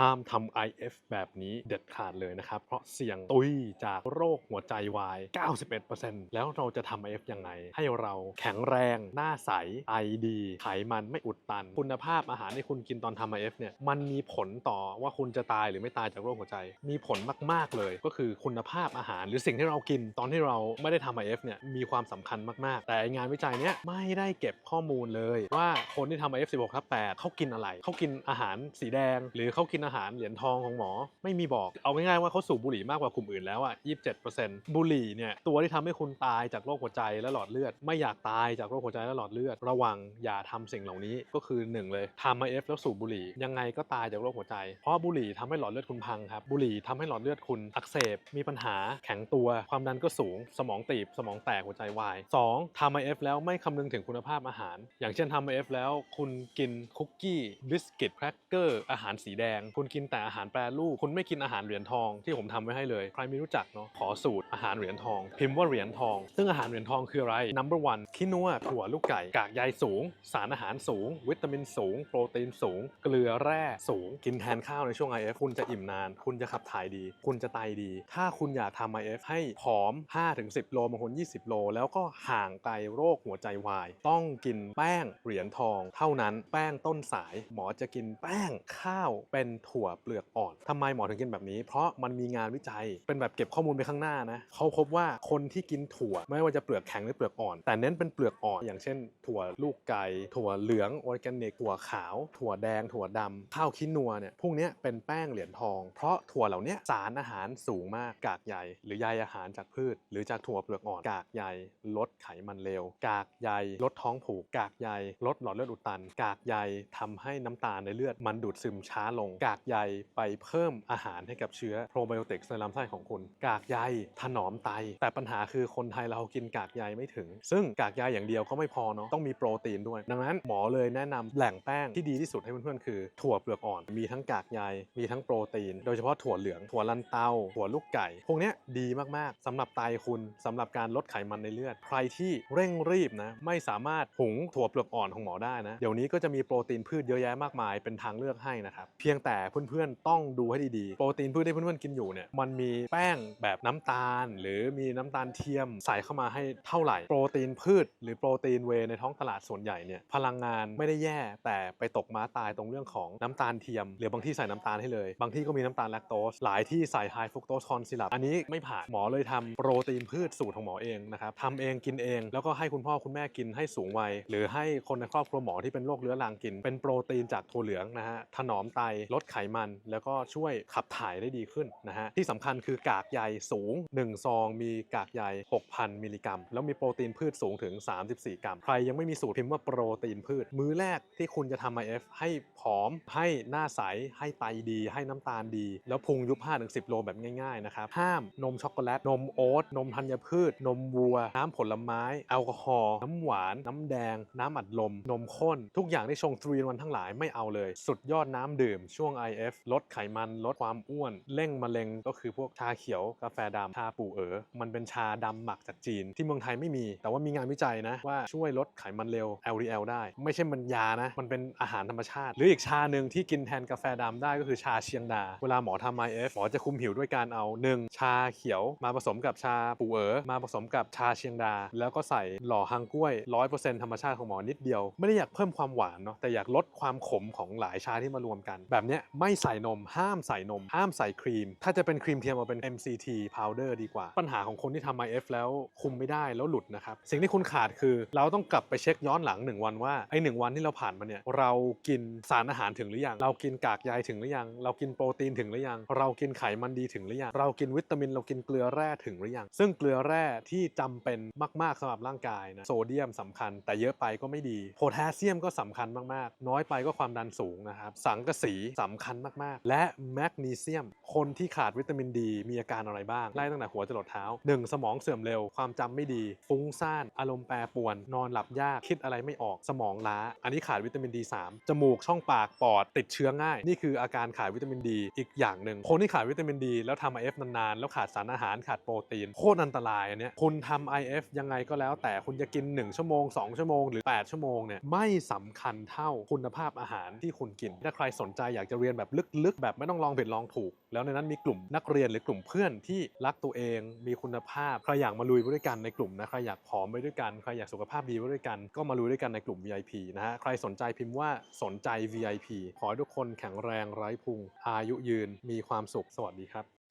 ห้ามทำ IF แบบนี้เด็ดขาดเลยนะครับ เพราะเสี่ยงตุยจากโรคหัวใจวาย 91%แล้วเราจะทำ IF ยังไง ให้เราแข็งแรง หน้าใสไอดี ไขมันไม่อุดตัน คุณภาพอาหารที่คุณกินตอนทำ IF เนี่ย มันมีผลต่อว่าคุณจะตายหรือไม่ตายจากโรคหัวใจ มีผลมากๆเลย ก็คือคุณภาพอาหารหรือสิ่งที่เรากิน ตอนที่เราไม่ได้ทำ IF เนี่ย มีความสำคัญมากๆ แต่งานวิจัยเนี้ยไม่ได้เก็บข้อมูลเลย ว่าคนที่ทำ IF 16ทับ8เขากินอะไร เขากินอาหารสีแดง หรือเขากินอาหารเหรียญทองของหมอไม่มีบอกเอาง่ายๆว่าเขาสูบบุหรี่มากกว่ากลุ่มอื่นแล้วอะ27%บุหรี่เนี่ยตัวที่ทำให้คุณตายจากโรคหัวใจและหลอดเลือด ไม่อยากตายจากโรคหัวใจและหลอดเลือด ระวังอย่าทำสิ่งเหล่านี้ก็คือหนึ่งเลยทำ IF แล้วสูบบุหรี่ยังไงก็ตายจากโรคหัวใจ เพราะบุหรี่ทำให้หลอดเลือดคุณพังครับบุหรี่ทำให้หลอดเลือดคุณอักเสบมีปัญหาแข็งตัว ความดันก็สูง สมองตีบ สมองแตกหัวใจวาย 2. ทำ IF แล้วไม่คำนึงถึงคุณภาพอาหาร อย่างเช่นทำ IF แล้วคุณกินคุกกี้บิสกิตแครกเกอร์อาหารสีแดงคุณกินแต่อาหารแปรรูปคุณไม่กินอาหารเหรียญทองที่ผมทำไว้ให้เลยใครไม่รู้จักเนาะขอสูตรอาหารเหรียญทอง พิมพ์ว่าเหรียญทอง ซึ่งอาหารเหรียญทองคืออะไร number one คินัวถั่วลูกไก่กากใยสูง สารอาหารสูง วิตามินสูง โปรตีนสูง เกลือแร่สูง กินแทนข้าวในช่วง IF คุณจะอิ่มนาน คุณจะขับถ่ายดี คุณจะไตดี ถ้าคุณอยากทำ IF ให้ผอม 5-10 โลบางคน 20 โล แล้วก็ห่างไกลโรคหัวใจวาย ต้องกินแป้งเหรียญทอง เท่านั้นแป้งต้นสาย หมอจะกินแป้งข้าวเป็นถั่วเปลือกอ่อนทำไมหมอถึงกินแบบนี้ เพราะมันมีงานวิจัยเป็นแบบเก็บข้อมูลไปข้างหน้านะเขาพบว่าคนที่กินถั่ว ไม่ว่าจะเปลือกแข็งหรือเปลือกอ่อน แต่เน้นเป็นเปลือกอ่อน อย่างเช่น ถั่วลูกไก่ถั่วเหลืองออร์แกนิกถั่วขาว ถั่วแดง ถั่วดำข้าวคินัวเนี่ยพวกนี้เป็นแป้งเหรียญทอง เพราะถั่วเหล่านี้สารอาหารสูงมากกากใยหรือใยอาหารจากพืช หรือจากถั่วเปลือกอ่อน กากใยลดไขมันเลวกากใยลดท้องผูก กากใยลดหลอดเลือดอุดตัน กากใยทำให้น้ำตาลในเลือดมันดูดซึมช้าลงกากากใยไปเพิ่มอาหารให้กับเชื้อโปรไบโอติกในลำไส้ของคุณ กากใยถนอมไต แต่ปัญหาคือคนไทยเรากินกากใยไม่ถึง ซึ่งกากใยอย่างเดียวก็ไม่พอเนาะต้องมีโปรตีนด้วย ดังนั้นหมอเลยแนะนำแหล่งแป้งที่ดีที่สุดให้เพื่อนๆคือถั่วเปลือกอ่อนมีทั้งกากใยมีทั้งโปรตีน โดยเฉพาะถั่วเหลืองถั่วลันเตาถั่วลูกไก่ พวกนี้ดีมากๆสำหรับไตคุณสำหรับการลดไขมันในเลือด ใครที่เร่งรีบนะไม่สามารถหุงถั่วเปลือกอ่อนของหมอได้นะเดี๋ยวนี้ก็จะมีโปรตีนพืชเยอะแยะมากมายเป็นทางเลือกให้นะครับเพียงแต่เพื่อนๆต้องดูให้ดีๆ โปรตีนพืชที่เพื่อนๆกินอยู่เนี่ยมันมีแป้งแบบน้ำตาล หรือมีน้ำตาลเทียมใส่เข้ามาให้เท่าไหร่ โปรตีนพืช หรือโปรตีนเวในท้องตลาดส่วนใหญ่เนี่ยพลังงานไม่ได้แย่ แต่ไปตกม้าตายตรงเรื่องของน้ำตาลเทียม หรือบางที่ใส่น้ำตาลให้เลย บางที่ก็มีน้ำตาลแลคโตสหลายที่ใส่ไฮฟรุกโตสคอนซิลับอันนี้ไม่ผ่านหมอเลยทำโปรตีนพืชสูตรของหมอเองนะครับทำเองกินเอง แล้วก็ให้คุณพ่อคุณแม่กินให้สูงวัยหรือให้คนในครอบครัวหมอที่เป็นโรคเรื้อรังกิน เป็นโปรตีนจากถั่วเหลืองนะฮะถนอมไตลดไขมัน แล้วก็ช่วยขับถ่ายได้ดีขึ้นนะฮะที่สำคัญคือกากใยสูง 1 ซอง มีกากใย 6,000 มิลลิกรัม แล้วมีโปรตีนพืชสูงถึง 34 กรัม ใครยังไม่มีสูตรพิมพ์ว่าโปรตีนพืช มื้อแรกที่คุณจะทำ IF ให้ผอม ให้หน้าใส ให้ไตดี ให้น้ำตาลดี แล้วพุงยุบ 5-10 โลแบบง่ายๆนะครับ ห้ามนมช็อกโกแลต นมโอ๊ต นมธัญพืช นมวัว น้ำผลไม้ แอลกอฮอล์ น้ำหวาน น้ำแดง น้ำอัดลม นมข้น ทุกอย่างที่ชง3 in 1ทั้งหลายไม่เอาเลย สุดยอดน้ำดื่มช่วง IF ลดไขมันลดความอ้วน เร่งมะเร็งก็คือพวกชาเขียวกาแฟดำชาปู่เอ๋อมันเป็นชาดำหมักจากจีน ที่เมืองไทยไม่มี แต่ว่ามีงานวิจัยนะว่าช่วยลดไขมันเร็ว LDL ได้ ไม่ใช่มันยานะ มันเป็นอาหารธรรมชาติ หรืออีกชาหนึ่งที่กินแทนกาแฟดำได้ก็คือชาเชียงดา เวลาหมอทำ IF หมอจะคุมหิวด้วยการเอา 1 ชาเขียว มาผสมกับชาปู่เอ๋อมาผสมกับชาเชียงดา แล้วก็ใส่หล่อฮังกล้วย100%ธรรมชาติของหมอนิดเดียว ไม่ได้อยากเพิ่มความหวานเนาะแต่อยากลดความขมของหลายชาที่มารวมกันแบบเนี้ยไม่ใส่นม ห้ามใส่นม ห้ามใส่ครีม ถ้าจะเป็นครีมเทียมเอาเป็น MCT powder ดีกว่า ปัญหาของคนที่ทำ IF แล้วคุมไม่ได้แล้วหลุดนะครับ สิ่งที่คุณขาดคือเราต้องกลับไปเช็คย้อนหลัง 1 วันว่าไอ้หวันที่เราผ่านมาเนี่ยเรากินสารอาหารถึงหรือยัง เรากินกากใยถึงหรือยัง เรากินโปรตีนถึงหรือยัง เรากินไขมันดีถึงหรือยัง เรากินวิตามิน เรากินเกลือแร่ถึงหรือยัง ซึ่งเกลือแร่ที่จำเป็นมากๆสำหรับร่างกายนะ โซเดียมสำคัญ แต่เยอะไปก็ไม่ดี โพแทสเซียมก็สำคัญมากๆ น้อยไปก็ความดันสูงนะครับ สังกะสีสำคัญมากๆ และแมกนีเซียม คนที่ขาดวิตามินดี มีอาการอะไรบ้าง ไล่ตั้งแต่หัวจรดเท้า 1. สมองเสื่อมเร็ว ความจำไม่ดี ฟุ้งซ่าน อารมณ์แปรปรวน นอนหลับยาก คิดอะไรไม่ออก สมองล้า อันนี้ขาดวิตามินดี3จมูกช่องปากปอด ติดเชื้อง่าย นี่คืออาการขาดวิตามินดีอีกอย่างหนึ่ง คนที่ขาดวิตามินดี แล้วทำ IF นานๆ แล้วขาดสารอาหารขาดโปรตีน โคตรอันตรายอันเนี้ยคุณทำ IF ยังไงก็แล้ว แต่คุณจะกิน 1 ชั่วโมง 2 ชั่วโมงหรือ 8 ชั่วโมงเนี่ยไม่สำคัญเท่าคุณภาพอาหารที่คุณกินถ้าใครสนใจอยากจะรียนแบบลึกๆ แบบไม่ต้องลองผิดลองถูก แล้วในนั้นมีกลุ่มนักเรียนหรือกลุ่มเพื่อนที่รักตัวเอง มีคุณภาพใครอยากมาลุยไปด้วยกันในกลุ่มนะใครอยากผอมไปด้วยกันใครอยากสุขภาพดีไปด้วยกัน ก็มาลุยด้วยกันในกลุ่ม VIP นะฮะใครสนใจพิมพ์ว่าสนใจ VIP ขอให้ทุกคนแข็งแรงไร้พุงอายุยืนมีความสุขสวัสดีครับ